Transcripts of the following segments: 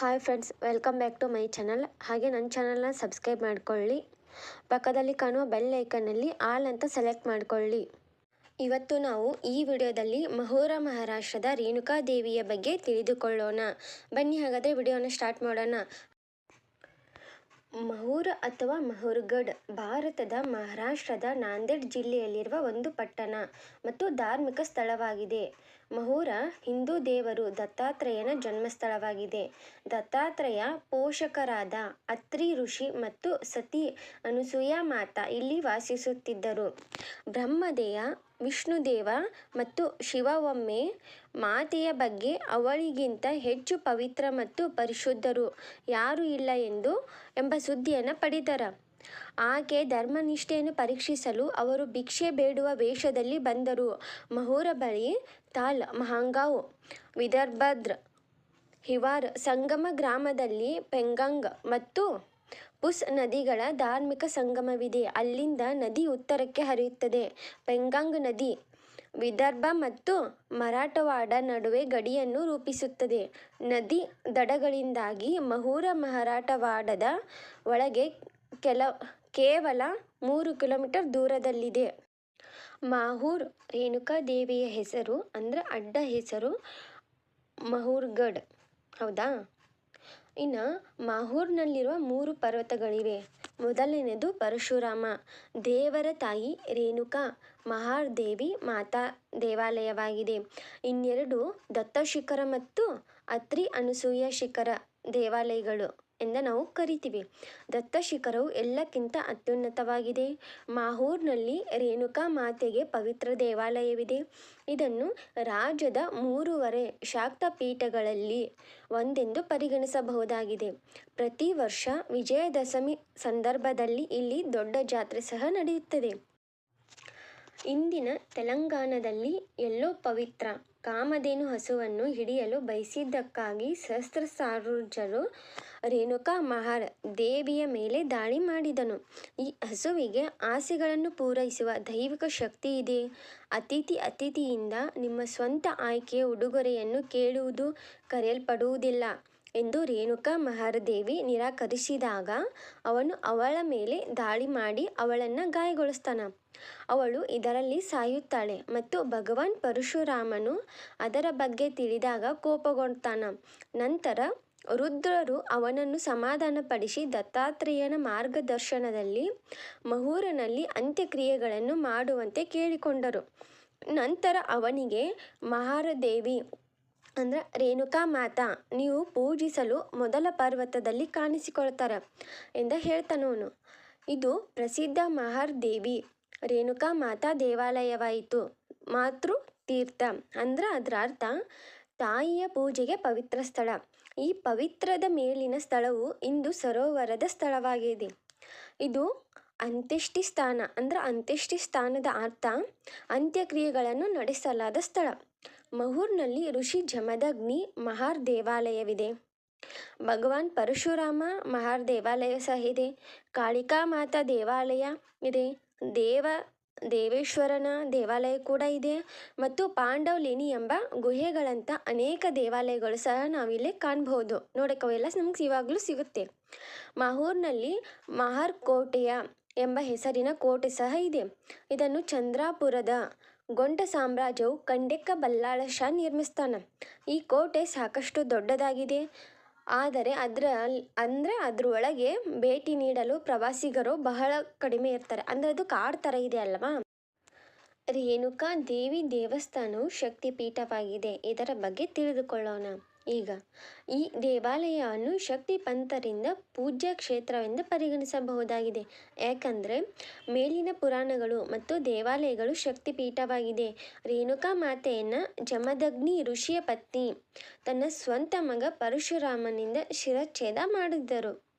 Hi friends, welcome back to my channel. ಹಾಗೆ ನನ್ನ ಚಾನಲ್ನ ಸಬ್ಸ್ಕ್ರೈಬ್ ಮಾಡ್ಕೊಳ್ಳಿ. ಪಕ್ಕದಲ್ಲಿ ಕಾಣುವ ಬೆಲ್ ಐಕನ್ನಲ್ಲಿ ಆಲ್ ಅಂತ ಸೆಲೆಕ್ಟ್ ಮಾಡ್ಕೊಳ್ಳಿ. ಇವತ್ತು ನಾವು ಈ ವಿಡಿಯೋದಲ್ಲಿ ಮಹೋರ ಮಹಾರಾಷ್ಟ್ರದ ರೇಣುಕಾ ದೇವಿಯ ಬಗ್ಗೆ ತಿಳಿದುಕೊಳ್ಳೋಣ. ಬನ್ನಿ ಹಾಗಾದರೆ ವಿಡಿಯೋನ ಸ್ಟಾರ್ಟ್ ಮಾಡೋಣ. ಮಹೂರ ಅಥವಾ ಮಹೂರ್ಗಢ್ ಭಾರತದ ಮಹಾರಾಷ್ಟ್ರದ ನಾಂದೇಡ್ ಜಿಲ್ಲೆಯಲ್ಲಿರುವ ಒಂದು ಪಟ್ಟಣ ಮತ್ತು ಧಾರ್ಮಿಕ ಸ್ಥಳವಾಗಿದೆ. ಮಹೂರ ಹಿಂದೂ ದೇವರು ದತ್ತಾತ್ರೇಯನ ಜನ್ಮಸ್ಥಳವಾಗಿದೆ. ದತ್ತಾತ್ರೇಯ ಪೋಷಕರಾದ ಅತ್ರಿ ಋಷಿ ಮತ್ತು ಸತಿ ಅನುಸೂಯ ಮಾತಾ ಇಲ್ಲಿ ವಾಸಿಸುತ್ತಿದ್ದರು. ಬ್ರಹ್ಮದೇಯ, ವಿಷ್ಣುದೇವ ಮತ್ತು ಶಿವ ಒಮ್ಮೆ ಮಾತೆಯ ಬಗ್ಗೆ ಅವಳಿಗಿಂತ ಹೆಚ್ಚು ಪವಿತ್ರ ಮತ್ತು ಪರಿಶುದ್ಧರು ಯಾರೂ ಇಲ್ಲ ಎಂದು ಎಂಬ ಸುದ್ದಿಯನ್ನು ಪಡೆದರ ಆಕೆ ಧರ್ಮನಿಷ್ಠೆಯನ್ನು ಪರೀಕ್ಷಿಸಲು ಅವರು ಭಿಕ್ಷೆ ಬೇಡುವ ವೇಷದಲ್ಲಿ ಬಂದರು. ಮಹೂರ ಬಳಿ ತಾಲ್ ಮಹಾಂಗಾವ್, ವಿದರ್ಭದ್ರ, ಹಿವಾರ್, ಸಂಗಮ ಗ್ರಾಮದಲ್ಲಿ ಪೆಂಗಂಗ್ ಮತ್ತು ಪುಸ್ ನದಿಗಳ ಧಾರ್ಮಿಕ ಸಂಗಮವಿದೆ. ಅಲ್ಲಿಂದ ನದಿ ಉತ್ತರಕ್ಕೆ ಹರಿಯುತ್ತದೆ. ಪೆಂಗಾಂಗ್ ನದಿ ವಿದರ್ಭ ಮತ್ತು ಮರಾಠವಾಡ ನಡುವೆ ಗಡಿಯನ್ನು ರೂಪಿಸುತ್ತದೆ. ನದಿ ದಡಗಳಿಂದಾಗಿ ಮಹೂರ ಮರಾಠವಾಡದ ಒಳಗೆ ಕೆಲ, ಕೇವಲ ಮೂರು ಕಿಲೋಮೀಟರ್ ದೂರದಲ್ಲಿದೆ. ಮಾಹೂರ್ ರೇಣುಕಾ ದೇವಿಯ ಹೆಸರು ಅಂದರೆ ಅಡ್ಡ ಹೆಸರು ಮಹೂರ್ಗಢ್. ಹೌದಾ? ಇನ್ನು ಮಾಹೂರ್ನಲ್ಲಿರುವ ಮೂರು ಪರ್ವತಗಳಿವೆ. ಮೊದಲನೆಯದು ಪರಶುರಾಮ, ದೇವರ ತಾಯಿ ರೇಣುಕಾ ಮಹಾರ್ ದೇವಿ ಮಾತಾ ದೇವಾಲಯವಾಗಿದೆ. ಇನ್ನೆರಡು ದತ್ತ ಶಿಖರ ಮತ್ತು ಅತ್ರಿ ಅನಸೂಯ ಶಿಖರ ದೇವಾಲಯಗಳು. ಎಂದು ನಾವು ಕರಿತೀವಿ. ದತ್ತ ಶಿಖರವು ಎಲ್ಲಕ್ಕಿಂತ ಅತ್ಯುನ್ನತವಾಗಿದೆ. ಮಾಹೂರ್ನಲ್ಲಿ ರೇಣುಕಾ ಮಾತೆಗೆ ಪವಿತ್ರ ದೇವಾಲಯವಿದೆ. ಇದನ್ನು ರಾಜ್ಯದ ಮೂರುವರೆ ಶಾಕ್ತ ಪೀಠಗಳಲ್ಲಿ ಒಂದೆಂದು ಪರಿಗಣಿಸಬಹುದಾಗಿದೆ. ಪ್ರತಿ ವರ್ಷ ವಿಜಯದಶಮಿ ಸಂದರ್ಭದಲ್ಲಿ ಇಲ್ಲಿ ದೊಡ್ಡ ಜಾತ್ರೆ ಸಹ ನಡೆಯುತ್ತದೆ. ಇಂದಿನ ತೆಲಂಗಾಣದಲ್ಲಿ ಎಲ್ಲೋ ಪವಿತ್ರ ಕಾಮಧೇನು ಹಸುವನ್ನು ಹಿಡಿಯಲು ಬಯಸಿದ್ದಕ್ಕಾಗಿ ಸಹಸ್ರಾರು ರೇಣುಕಾ ಮಹಾರ್ ದೇವಿಯ ಮೇಲೆ ದಾಳಿ ಮಾಡಿದನು. ಈ ಹಸುವಿಗೆ ಆಸೆಗಳನ್ನು ಪೂರೈಸುವ ದೈವಿಕ ಶಕ್ತಿ ಇದೆ. ಅತಿಥಿ ಅತಿಥಿಯಿಂದ ನಿಮ್ಮ ಸ್ವಂತ ಆಯ್ಕೆಯ ಉಡುಗೊರೆಯನ್ನು ಕೇಳುವುದು ಕರೆಯಲ್ಪಡುವುದಿಲ್ಲ ಎಂದು ರೇಣುಕಾ ಮಹಾರದೇವಿ ನಿರಾಕರಿಸಿದಾಗ ಅವನು ಅವಳ ಮೇಲೆ ದಾಳಿ ಮಾಡಿ ಅವಳನ್ನು ಗಾಯಗೊಳಿಸ್ತಾನ. ಅವಳು ಇದರಲ್ಲಿ ಸಾಯುತ್ತಾಳೆ ಮತ್ತು ಭಗವಾನ್ ಪರಶುರಾಮನು ಅದರ ಬಗ್ಗೆ ತಿಳಿದಾಗ ಕೋಪಗೊಳ್ತಾನ ನಂತರ ರುದ್ರರು ಅವನನ್ನು ಸಮಾಧಾನಪಡಿಸಿ ದತ್ತಾತ್ರೇಯನ ಮಾರ್ಗದರ್ಶನದಲ್ಲಿ, ಮಹೂರನಲ್ಲಿ ಅಂತ್ಯಕ್ರಿಯೆಗಳನ್ನು ಮಾಡುವಂತೆ ಕೇಳಿಕೊಂಡರು. ನಂತರ ಅವನಿಗೆ, ಮಹಾರದೇವಿ, ಅಂದ್ರೆ ರೇಣುಕಾ ಮಾತಾ, ನೀವು ಪೂಜಿಸಲು ಮೊದಲ ಪರ್ವತದಲ್ಲಿ ಕಾಣಿಸಿಕೊಳ್ತಾರೆ ಎಂದು ಹೇಳ್ತಾನವನು ಇದು ಪ್ರಸಿದ್ಧ ಮಹಾರ್ ದೇವಿ ರೇಣುಕಾ ಮಾತಾ ದೇವಾಲಯವಾಯಿತು. ಮಾತೃ ತೀರ್ಥ ಅಂದ್ರೆ ಅದರ ಅರ್ಥ ತಾಯಿಯ ಪೂಜೆಗೆ ಪವಿತ್ರ ಸ್ಥಳ. ಈ ಪವಿತ್ರದ ಮೇಲಿನ ಸ್ಥಳವು ಇಂದು ಸರೋವರದ ಸ್ಥಳವಾಗಿದೆ. ಇದು ಅಂತ್ಯಷ್ಟಿ ಸ್ಥಾನ ಅಂದ್ರೆ ಅಂತ್ಯಷ್ಟಿ ಸ್ಥಾನದ ಅರ್ಥ ಅಂತ್ಯಕ್ರಿಯೆಗಳನ್ನು ನಡೆಸಲಾದ ಸ್ಥಳ. ಮಹೂರ್ನಲ್ಲಿ ಋಷಿ ಜಮದಗ್ನಿ ಮಹಾರ್ ದೇವಾಲಯವಿದೆ. ಭಗವಾನ್ ಪರಶುರಾಮ ಮಹಾರ್ ದೇವಾಲಯ ಸಹ ಇದೆ. ಕಾಳಿಕಾ ಮಾತಾ ದೇವಾಲಯ ಇದೆ. ದೇವ, ದೇವೇಶ್ವರನ ದೇವಾಲಯ ಕೂಡ ಇದೆ ಮತ್ತು ಪಾಂಡವಲಿನಿ ಎಂಬ ಗುಹೆಗಳಂಥ ಅನೇಕ ದೇವಾಲಯಗಳು ಸಹ ನಾವಿಲ್ಲಿ ಕಾಣಬಹುದು ನೋಡಕ್ಕೆ ಅವೆಲ್ಲ ನಮ್ಗೆ ಇವಾಗಲೂ ಸಿಗುತ್ತೆ. ಮಾಹೂರ್ನಲ್ಲಿ ಮಹರ್ ಕೋಟೆಯ ಎಂಬ ಹೆಸರಿನ ಕೋಟೆ ಸಹ ಇದೆ. ಇದನ್ನು ಚಂದ್ರಾಪುರದ ಗೊಂಡ ಸಾಮ್ರಾಜ್ಯವು ಕಂಡೆಕ್ಕ ಬಲ್ಲಾಳ ಶಾ ನಿರ್ಮಿಸ್ತಾನ. ಈ ಕೋಟೆ ಸಾಕಷ್ಟು ದೊಡ್ಡದಾಗಿದೆ. ಆದರೆ ಅದರ ಅಂದರೆ ಅದರೊಳಗೆ ಭೇಟಿ ನೀಡಲು ಪ್ರವಾಸಿಗರು ಬಹಳ ಕಡಿಮೆ ಇರ್ತಾರೆ. ಅಂದರೆ ಅದು ಕಾಡು ಥರ ಇದೆ ಅಲ್ವಾ? ರೇಣುಕಾ ದೇವಿ ದೇವಸ್ಥಾನವು ಶಕ್ತಿಪೀಠವಾಗಿದೆ. ಇದರ ಬಗ್ಗೆ ತಿಳಿದುಕೊಳ್ಳೋಣ. ಈಗ ಈ ದೇವಾಲಯವನ್ನು ಶಕ್ತಿ ಪಂಥರಿಂದ ಪೂಜ್ಯ ಕ್ಷೇತ್ರವೆಂದು ಪರಿಗಣಿಸಬಹುದಾಗಿದೆ. ಯಾಕಂದರೆ ಮೇಲಿನ ಪುರಾಣಗಳು ಮತ್ತು ದೇವಾಲಯಗಳು ಶಕ್ತಿಪೀಠವಾಗಿದೆ. ರೇಣುಕಾ ಮಾತೆಯನ್ನು ಜಮದಗ್ನಿ ಋಷಿಯ ಪತ್ನಿ, ತನ್ನ ಸ್ವಂತ ಮಗ ಪರಶುರಾಮನಿಂದ ಶಿರಚ್ಛೇದ ಮಾಡಿದ್ದರು.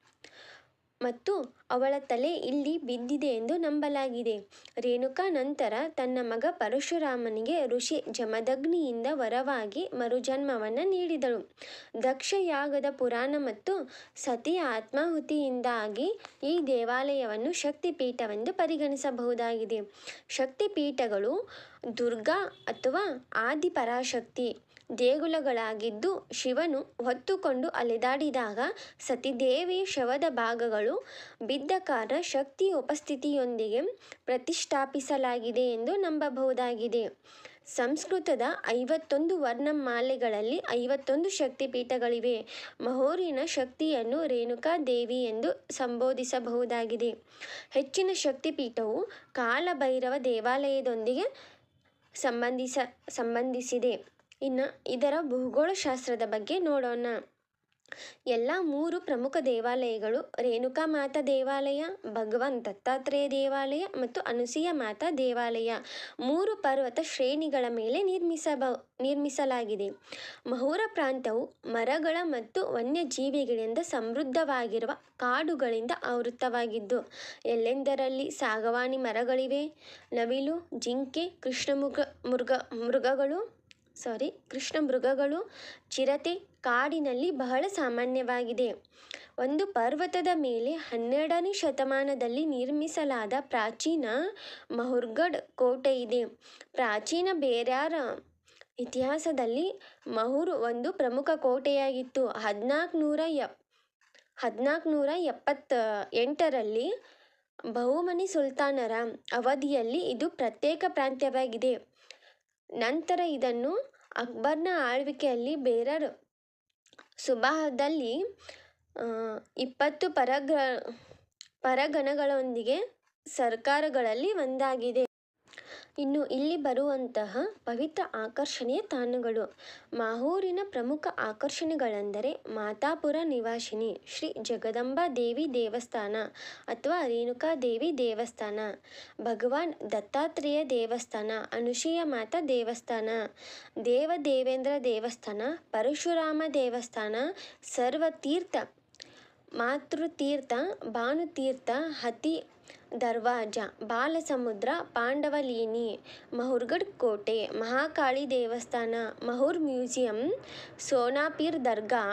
ಮತ್ತು ಅವಳ ತಲೆ ಇಲ್ಲಿ ಬಿದ್ದಿದೆ ಎಂದು ನಂಬಲಾಗಿದೆ. ರೇಣುಕಾ ನಂತರ ತನ್ನ ಮಗ ಪರಶುರಾಮನಿಗೆ ಋಷಿ ಜಮದಗ್ನಿಯಿಂದ ವರವಾಗಿ ಮರುಜನ್ಮವನ್ನು ನೀಡಿದಳು. ದಕ್ಷಯಾಗದ ಪುರಾಣ ಮತ್ತು ಸತಿಯ ಆತ್ಮಾಹುತಿಯಿಂದಾಗಿ ಈ ದೇವಾಲಯವನ್ನು ಶಕ್ತಿಪೀಠವೆಂದು ಪರಿಗಣಿಸಬಹುದಾಗಿದೆ. ಶಕ್ತಿಪೀಠಗಳು ದುರ್ಗಾ ಅಥವಾ ಆದಿಪರಾಶಕ್ತಿ ದೇಗುಲಗಳಾಗಿದ್ದು ಶಿವನು ಹೊತ್ತುಕೊಂಡು ಅಲೆದಾಡಿದಾಗ ಸತಿದೇವಿಯ ಶವದ ಭಾಗಗಳು ಬಿದ್ದ ಕಾರಣ ಶಕ್ತಿ ಉಪಸ್ಥಿತಿಯೊಂದಿಗೆ ಪ್ರತಿಷ್ಠಾಪಿಸಲಾಗಿದೆ ಎಂದು ನಂಬಬಹುದಾಗಿದೆ. ಸಂಸ್ಕೃತದ ಐವತ್ತೊಂದು ವರ್ಣಮಾಲೆಗಳಲ್ಲಿ ಐವತ್ತೊಂದು ಶಕ್ತಿಪೀಠಗಳಿವೆ. ಮಹೋರಿನ ಶಕ್ತಿಯನ್ನು ರೇಣುಕಾ ದೇವಿ ಎಂದು ಸಂಬೋಧಿಸಬಹುದಾಗಿದೆ. ಹೆಚ್ಚಿನ ಶಕ್ತಿಪೀಠವು ಕಾಲಭೈರವ ದೇವಾಲಯದೊಂದಿಗೆ ಸಂಬಂಧಿಸ, ಸಂಬಂಧಿಸಿದೆ. ಇನ್ನು, ಇದರ ಭೂಗೋಳಶಾಸ್ತ್ರದ ಬಗ್ಗೆ ನೋಡೋಣ. ಎಲ್ಲ ಮೂರು ಪ್ರಮುಖ ದೇವಾಲಯಗಳು ರೇಣುಕಾ ಮಾತಾ ದೇವಾಲಯ, ಭಗವಾನ್ ದತ್ತಾತ್ರೇಯ ದೇವಾಲಯ ಮತ್ತು ಅನುಸೂಯ ಮಾತಾ ದೇವಾಲಯ. ಮೂರು ಪರ್ವತ ಶ್ರೇಣಿಗಳ ಮೇಲೆ ನಿರ್ಮಿಸಬ, ನಿರ್ಮಿಸಲಾಗಿದೆ. ಮಹೂರ ಪ್ರಾಂತವು ಮರಗಳ ಮತ್ತು ವನ್ಯಜೀವಿಗಳಿಂದ ಸಮೃದ್ಧವಾಗಿರುವ ಕಾಡುಗಳಿಂದ ಆವೃತ್ತವಾಗಿದ್ದು, ಎಲ್ಲೆಂದರಲ್ಲಿ ಸಾಗವಾನಿ ಮರಗಳಿವೆ? ನವಿಲು, ಜಿಂಕೆ, ಕೃಷ್ಣಮೃಗ, ಮೃಗ, ಮೃಗಗಳು ಸಾರಿ ಕೃಷ್ಣ ಮೃಗಗಳು ಚಿರತೆ ಕಾಡಿನಲ್ಲಿ ಬಹಳ ಸಾಮಾನ್ಯವಾಗಿದೆ. ಒಂದು ಪರ್ವತದ ಮೇಲೆ ಹನ್ನೆರಡನೇ ಶತಮಾನದಲ್ಲಿ ನಿರ್ಮಿಸಲಾದ ಪ್ರಾಚೀನ ಮಹುರ್ಗಢ್ ಕೋಟೆ ಇದೆ. ಪ್ರಾಚೀನ ಬೇರ್ಯಾರ ಇತಿಹಾಸದಲ್ಲಿ ಮಹುರ್ ಒಂದು ಪ್ರಮುಖ ಕೋಟೆಯಾಗಿತ್ತು. ಹದಿನಾಲ್ಕು ನೂರ ಎಪ್ ಹದಿನಾಲ್ಕು ನೂರ ಎಪ್ಪತ್ತ ಎಂಟರಲ್ಲಿ ಬಹುಮನಿ ಸುಲ್ತಾನರ ಅವಧಿಯಲ್ಲಿ ಇದು ಪ್ರತ್ಯೇಕ ಪ್ರಾಂತ್ಯವಾಗಿದೆ. ನಂತರ ಇದನ್ನು ಅಕ್ಬರ್ನ ಆಳ್ವಿಕೆಯಲ್ಲಿ ಬೇರರ್. ಸುಬಾಹದಲ್ಲಿ ಇಪ್ಪತ್ತು ಪರಗ ಪರಗಣಗಳೊಂದಿಗೆ ಸರ್ಕಾರಗಳಲ್ಲಿ ಒಂದಾಗಿದೆ. ಇನ್ನು ಇಲ್ಲಿ ಬರುವಂತಹ ಪವಿತ್ರ ಆಕರ್ಷಣೆಯ ತಾಣಗಳು. ಮಾಹೂರಿನ ಪ್ರಮುಖ ಆಕರ್ಷಣೆಗಳೆಂದರೆ ಮಾತಾಪುರ ನಿವಾಸಿನಿ, ಶ್ರೀ ಜಗದಂಬಾ ದೇವಿ ದೇವಸ್ಥಾನ ಅಥವಾ ರೇಣುಕಾ ದೇವಿ ದೇವಸ್ಥಾನ, ಭಗವಾನ್ ದತ್ತಾತ್ರೇಯ ದೇವಸ್ಥಾನ ಅನುಶೀಯ ಮಾತಾ ದೇವಸ್ಥಾನ, ದೇವ ದೇವೇಂದ್ರ ದೇವಸ್ಥಾನ, ಪರಶುರಾಮ ದೇವಸ್ಥಾನ, ಸರ್ವತೀರ್ಥ ಮಾತೃತೀರ್ಥ, ಭಾನುತೀರ್ಥ, ಹತಿ ದರ್ವಾಜ, ಬಾಲಸಮುದ್ರ ಪಾಂಡವಲೀನಿ ಮಹುರ್ಗಡ್ ಕೋಟೆ, ಮಹಾಕಾಳಿ ದೇವಸ್ಥಾನ, ಮಹುರ್ ಮ್ಯೂಸಿಯಂ, ಸೋನಾಪೀರ್ ದರ್ಗಾ,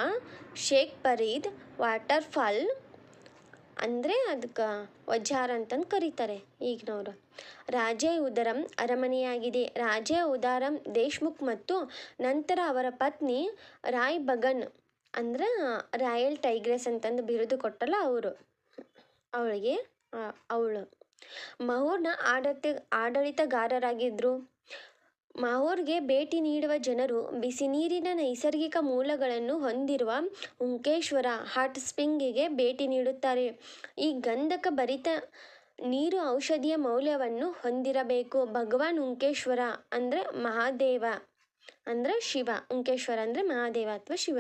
ಶೇಖ್ ಫರೀದ್ ವಾಟರ್ಫಾಲ್ ಅಂದರೆ ಅದಕ್ಕೆ ವಜಾರ್ ಅಂತಂದು ಕರೀತಾರೆ ಈಗಿನವರು. ರಾಜೇ ಉದರಂ ಅರಮನೆಯಾಗಿದೆ. ರಾಜೇ ಉದಾರಂ ದೇಶ್ಮುಖ್ ಮತ್ತು ನಂತರ ಅವರ ಪತ್ನಿ ರಾಯ್ ಬಗನ್ ಅಂದ್ರೆ ರಾಯಲ್ ಟೈಗ್ರೆಸ್ ಅಂತಂದು ಬಿರುದು ಕೊಟ್ಟಲ್ಲ ಅವರು. ಅವಳಿಗೆ ಅವಳು. ಮಹೋರ್ನ ಆಡಳಿತ ಆಡಳಿತಗಾರರಾಗಿದ್ದರು ಮಾಹೋರ್ಗೆ ಭೇಟಿ ನೀಡುವ ಜನರು ಬಿಸಿ ನೀರಿನ ನೈಸರ್ಗಿಕ ಮೂಲಗಳನ್ನು ಹೊಂದಿರುವ ಉಂಕೇಶ್ವರ ಹಾಟ್ ಸ್ಪ್ರಿಂಗಿಗೆ ಭೇಟಿ ನೀಡುತ್ತಾರೆ. ಈ ಗಂಧಕ ಭರಿತ ನೀರು ಔಷಧಿಯ ಮೌಲ್ಯವನ್ನು ಹೊಂದಿರಬೇಕು. ಭಗವಾನ್ ಉಂಕೇಶ್ವರ ಅಂದರೆ ಮಹಾದೇವ. ಅಂದರೆ ಶಿವ ಉಂಕೇಶ್ವರ ಅಂದರೆ ಮಹಾದೇವ ಅಥವಾ ಶಿವ.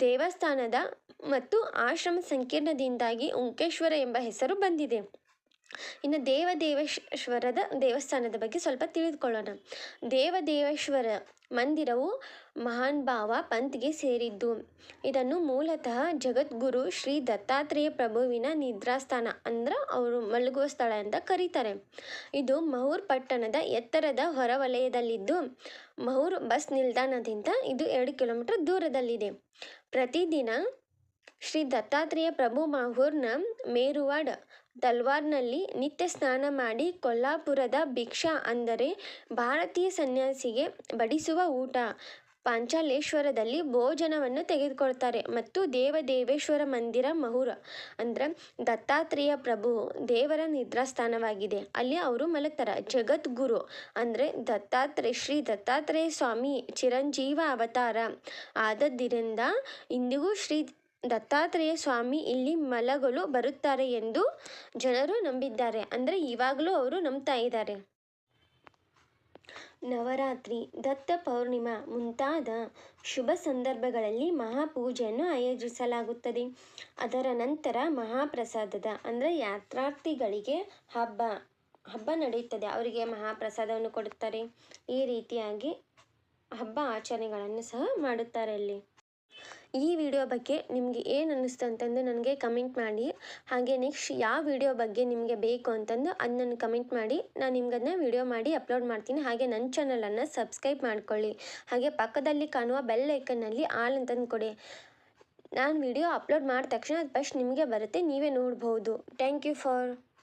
ದೇವಸ್ಥಾನದ ಮತ್ತು ಆಶ್ರಮ ಸಂಕೀರ್ಣದಿಂದಾಗಿ ಉಂಕೇಶ್ವರ ಎಂಬ ಹೆಸರು ಬಂದಿದೆ. ಇನ್ನು ದೇವದೇವೇಶ್ವರದ ದೇವಸ್ಥಾನದ ಬಗ್ಗೆ ಸ್ವಲ್ಪ ತಿಳಿದುಕೊಳ್ಳೋಣ. ದೇವದೇವೇಶ್ವರ ಮಂದಿರವು ಮಹಾನ್ ಭಾವ ಪಂತ್ಗೆ ಸೇರಿದ್ದು. ಇದನ್ನು ಮೂಲತಃ ಜಗದ್ಗುರು ಶ್ರೀ ದತ್ತಾತ್ರೇಯ ಪ್ರಭುವಿನ ನಿದ್ರಾಸ್ಥಾನ ಅಂದ್ರೆ ಅವರು ಮಲಗುವ ಸ್ಥಳ ಅಂತ ಕರೀತಾರೆ. ಇದು ಮಹೂರ್ ಪಟ್ಟಣದ ಎತ್ತರದ ಹೊರವಲಯದಲ್ಲಿದ್ದು, ಮಹೂರ್ ಬಸ್ ನಿಲ್ದಾಣದಿಂದ ಇದು ಎರಡು ಕಿಲೋಮೀಟರ್ ದೂರದಲ್ಲಿದೆ. ಪ್ರತಿದಿನ ಶ್ರೀ ದತ್ತಾತ್ರೇಯ ಪ್ರಭು ಮಹೂರ್ನ ಮೇರುವಾಡ್ ತಲ್ವಾರ್ನಲ್ಲಿ ನಿತ್ಯ ಸ್ನಾನ ಮಾಡಿ ಕೊಲ್ಲಾಪುರದ ಭಿಕ್ಷಾ ಅಂದರೆ ಭಾರತೀಯ ಸನ್ಯಾಸಿಗೆ ಬಡಿಸುವ ಊಟ. ಪಾಂಚಾಲೇಶ್ವರದಲ್ಲಿ ಭೋಜನವನ್ನು ತೆಗೆದುಕೊಳ್ತಾರೆ ಮತ್ತು ದೇವದೇವೇಶ್ವರ ಮಂದಿರ ಮಹುರ ಅಂದ್ರೆ ದತ್ತಾತ್ರೇಯ ಪ್ರಭು ದೇವರ ನಿದ್ರಾಸ್ಥಾನವಾಗಿದೆ. ಅಲ್ಲಿ ಅವರು ಮಲಗ್ತಾರೆ. ಜಗದ್ಗುರು ಅಂದರೆ ದತ್ತಾತ್ರೇಯ, ಶ್ರೀ ದತ್ತಾತ್ರೇಯ ಸ್ವಾಮಿ ಚಿರಂಜೀವ ಅವತಾರ ಆದದ್ದರಿಂದ ಇಂದಿಗೂ ಶ್ರೀ ದತ್ತಾತ್ರೇಯ ಸ್ವಾಮಿ ಇಲ್ಲಿ ಮಲಗಲು ಬರುತ್ತಾರೆ ಎಂದು ಜನರು ನಂಬಿದ್ದಾರೆ. ಅಂದರೆ ಇವಾಗಲೂ ಅವರು ನಂಬ್ತಾ ಇದ್ದಾರೆ. ನವರಾತ್ರಿ, ದತ್ತ ಪೌರ್ಣಿಮಾ ಮುಂತಾದ ಶುಭ ಸಂದರ್ಭಗಳಲ್ಲಿ ಮಹಾಪೂಜೆಯನ್ನು ಆಯೋಜಿಸಲಾಗುತ್ತದೆ. ಅದರ ನಂತರ ಮಹಾಪ್ರಸಾದದ, ಅಂದರೆ ಯಾತ್ರಾರ್ಥಿಗಳಿಗೆ ಹಬ್ಬ ಹಬ್ಬ ನಡೆಯುತ್ತದೆ. ಅವರಿಗೆ ಮಹಾಪ್ರಸಾದವನ್ನು ಕೊಡುತ್ತಾರೆ. ಈ ರೀತಿಯಾಗಿ ಹಬ್ಬ ಆಚರಣೆಗಳನ್ನು ಸಹ ಮಾಡುತ್ತಾರೆ ಅಲ್ಲಿ. ಈ ವಿಡಿಯೋ ಬಗ್ಗೆ ನಿಮಗೆ ಏನು ಅನ್ನಿಸ್ತು ಅಂತಂದು ನನಗೆ ಕಮೆಂಟ್ ಮಾಡಿ. ಹಾಗೆ ನೆಕ್ಸ್ಟ್ ಯಾವ ವಿಡಿಯೋ ಬಗ್ಗೆ ನಿಮಗೆ ಬೇಕು ಅಂತಂದು ಅದನ್ನು ಕಮೆಂಟ್ ಮಾಡಿ. ನಾನು ನಿಮ್ಗದನ್ನ ವಿಡಿಯೋ ಮಾಡಿ ಅಪ್ಲೋಡ್ ಮಾಡ್ತೀನಿ. ಹಾಗೆ ನನ್ನ ಚಾನಲನ್ನು ಸಬ್ಸ್ಕ್ರೈಬ್ ಮಾಡ್ಕೊಳ್ಳಿ. ಹಾಗೆ ಪಕ್ಕದಲ್ಲಿ ಕಾಣುವ ಬೆಲ್ ಐಕನ್ನಲ್ಲಿ ಆಲ್ ಅಂತಂದು ಕೊಡಿ. ನಾನು ವಿಡಿಯೋ ಅಪ್ಲೋಡ್ ಮಾಡಿದ ತಕ್ಷಣ ಅದು ಫಸ್ಟ್ ನಿಮಗೆ ಬರುತ್ತೆ. ನೀವೇ ನೋಡ್ಬೋದು. Thank you for